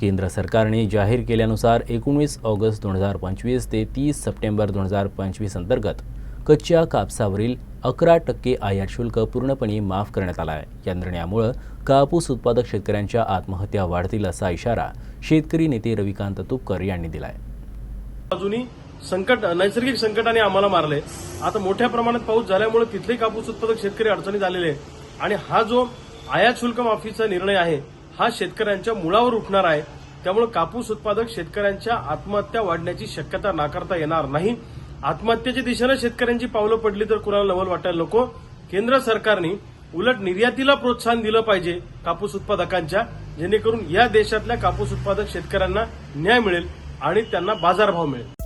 केंद्र सरकारने जाहीर केल्यानुसार एकोणीस ऑगस्ट दोन हजार पंचवीस ते तीस सप्टेंबर दोन हजार पंचवीस अंतर्गत कच्च्या कापसावरील अकरा टक्के आयात शुल्क पूर्णपणे माफ करण्यात आला आहे. या निर्णयामुळं कापूस उत्पादक शेतकऱ्यांच्या आत्महत्या वाढतील असा इशारा शेतकरी नेते रविकांत तुपकर यांनी दिला आहे बाजूनी संकट नैसर्गिक संकटाने आम्हाला मारले आता मोठ्या प्रमाणात पाऊस झाल्यामुळे तिथले कापूस उत्पादक शेतकरी अडचणीत आलेले आहे आणि हा जो आयात शुल्क माफीचा निर्णय आहे हा शेतकऱ्यांच्या मुळावर उठणार आहे. त्यामुळे कापूस उत्पादक शेतकऱ्यांच्या आत्महत्या वाढण्याची शक्यता नाकारता येणार नाही. आत्महत्येच्या दिशेनं शेतकऱ्यांची पावलं पडली तर कुणाला नवल वाटायला नको. केंद्र सरकारने उलट निर्यातीला प्रोत्साहन दिलं पाहिजे कापूस उत्पादकांच्या जेणेकरून या देशातल्या कापूस उत्पादक शेतकऱ्यांना न्याय मिळेल आणि त्यांना बाजारभाव मिळेल.